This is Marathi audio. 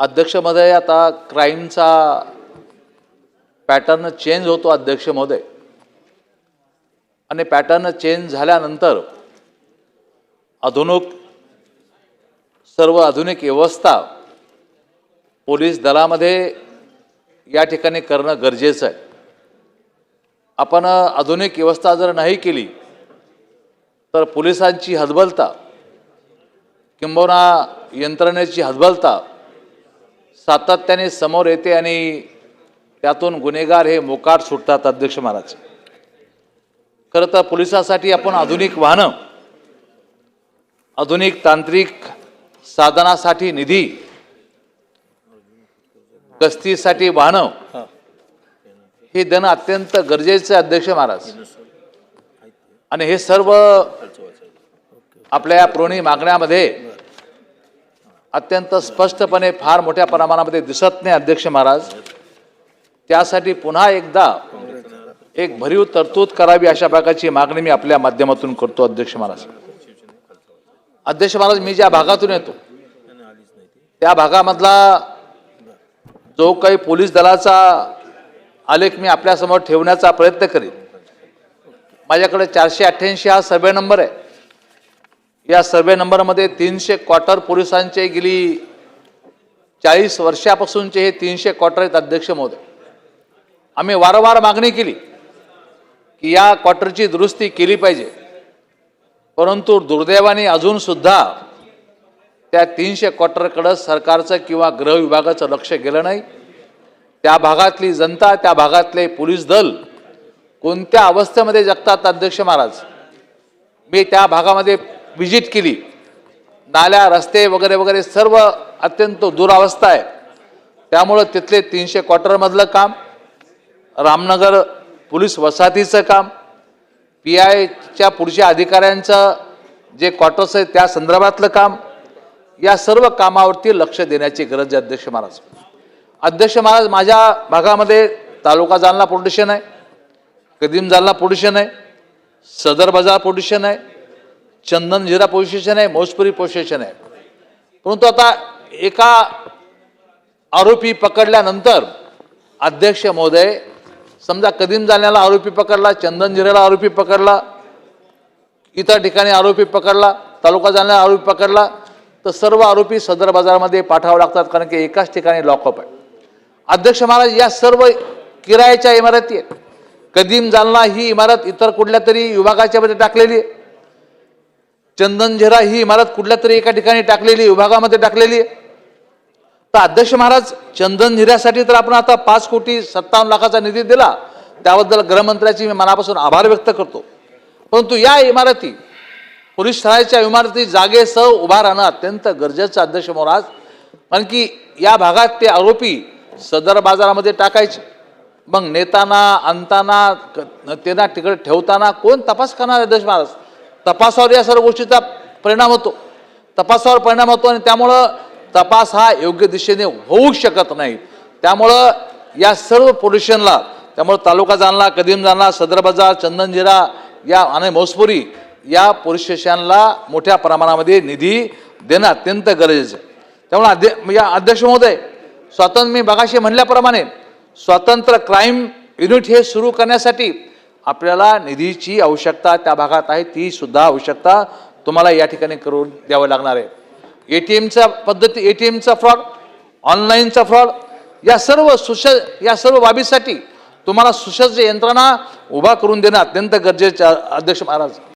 अध्यक्ष महोदय आता क्राईमचा पॅटर्न चेंज होतो अध्यक्ष महोदय आणि पॅटर्न चेंज झाल्यानंतर आधुनिक सर्व आधुनिक व्यवस्था पोलीस दलामध्ये या ठिकाणी करणं गरजेचं आहे. आपण आधुनिक व्यवस्था जर नाही केली तर पोलिसांची हतबलता किंबहुना यंत्रणेची हतबलता सातत्याने समोर येते आणि त्यातून गुन्हेगार हे मोकाट सुटतात अध्यक्ष महाराज. खरं तर पोलिसासाठी आपण आधुनिक वाहनं आधुनिक तांत्रिक साधनासाठी निधी गस्तीसाठी वाहनं हे देणं अत्यंत गरजेचं अध्यक्ष महाराज. आणि हे सर्व आपल्या या पुरवणी मागण्यामध्ये अत्यंत स्पष्टपणे फार मोठ्या प्रमाणामध्ये दिसत नाही अध्यक्ष महाराज. त्यासाठी पुन्हा एकदा एक भरीव तरतूद करावी अशा प्रकारची मागणी मी आपल्या माध्यमातून करतो अध्यक्ष महाराज. अध्यक्ष महाराज मी ज्या भागातून येतो त्या भागामधला जो काही पोलीस दलाचा आलेख मी आपल्यासमोर ठेवण्याचा प्रयत्न करीन माझ्याकडे चारशे अठ्ठ्याऐंशी हा सर्वे नंबर आहे. या सर्वे नंबरमध्ये तीनशे क्वार्टर पोलिसांचे गेली चाळीस वर्षापासूनचे हे तीनशे क्वार्टर आहेत अध्यक्ष महोदय. आम्ही वारंवार मागणी केली की या क्वार्टरची दुरुस्ती केली पाहिजे. परंतु दुर्दैवाने अजूनसुद्धा त्या तीनशे क्वार्टरकडं सरकारचं किंवा गृह विभागाचं लक्ष गेलं नाही. त्या भागातली जनता त्या भागातले पोलीस दल कोणत्या अवस्थेमध्ये जगतात अध्यक्ष महाराज? मी त्या भागामध्ये व्हिजिट केली. नाल्या रस्ते वगैरे वगैरे सर्व अत्यंत दुरावस्था आहे. त्यामुळं तिथले तीनशे क्वार्टरमधलं काम रामनगर पोलीस वसाहतीचं काम पी आयच्या पुढच्या अधिकाऱ्यांचं जे क्वार्टर्स आहे त्या संदर्भातलं काम या सर्व कामावरती लक्ष देण्याची गरज आहे अध्यक्ष महाराज. अध्यक्ष महाराज माझ्या भागामध्ये तालुका जालना पोलीस स्टेशन आहे कदीम जालना पोल्युशन स्टेशन आहे सदर बाजार पोलीस स्टेशन आहे चंदन जिरा पोलीस स्टेशन आहे मोजपुरी पोलीस स्टेशन आहे. परंतु आता एका आरोपी पकडल्यानंतर अध्यक्ष महोदय समजा कदीम जालन्याला आरोपी पकडला चंदन जिऱ्याला आरोपी पकडला इतर ठिकाणी आरोपी पकडला तालुका जालन्याला आरोपी पकडला तर सर्व आरोपी सदर बाजारामध्ये पाठवावं लागतात कारण की एकाच ठिकाणी लॉकअप आहे. अध्यक्ष महाराज या सर्व किरायाच्या इमारती आहेत. कदीम जालना ही इमारत इतर कुठल्या तरी विभागाच्या मध्ये टाकलेली आहे. चंदनझेरा ही इमारत कुठल्या तरी एका ठिकाणी टाकलेली विभागामध्ये टाकलेली आहे. तर अध्यक्ष महाराज चंदनझिऱ्यासाठी तर आपण आता पाच कोटी सत्तावन्न लाखाचा निधी दिला. त्याबद्दल गृहमंत्र्याची मी मनापासून आभार व्यक्त करतो. परंतु या इमारती पोलीस ठाण्याच्या इमारती जागेसह उभा राहणं अत्यंत गरजेचं अध्यक्ष महाराज. कारण की या भागात ते आरोपी सदर बाजारामध्ये टाकायचे. मग नेताना आणताना त्यांना तिकडे ठेवताना कोण तपास करणार अध्यक्ष महाराज? तपासावर या सर्व गोष्टीचा परिणाम होतो. तपासावर परिणाम होतो आणि त्यामुळं तपास हा योग्य दिशेने होऊ शकत नाही. त्यामुळं या सर्व पोल्युशनला त्यामुळं तालुका जालना कदीम जालना सदर बाजार चंदनजिरा या आणि मौसपुरी या पोलीस स्टेशनला मोठ्या प्रमाणामध्ये निधी देणं अत्यंत गरजेचं आहे. त्यामुळे अध्य या अध्यक्ष महोदय स्वातंत्र्य मी बघाशी म्हणल्याप्रमाणे स्वतंत्र क्राईम युनिट हे सुरू करण्यासाठी आपल्याला निधीची आवश्यकता त्या भागात आहे ती सुद्धा आवश्यकता तुम्हाला या ठिकाणी करून द्यावं लागणार आहे. ए टी एमचा पद्धती ए टी एमचा फ्रॉड ऑनलाईनचा फ्रॉड या सर्व सुश या सर्व बाबीसाठी तुम्हाला सुसज्ज यंत्रणा उभा करून देणं अत्यंत गरजेचं अध्यक्ष महाराज.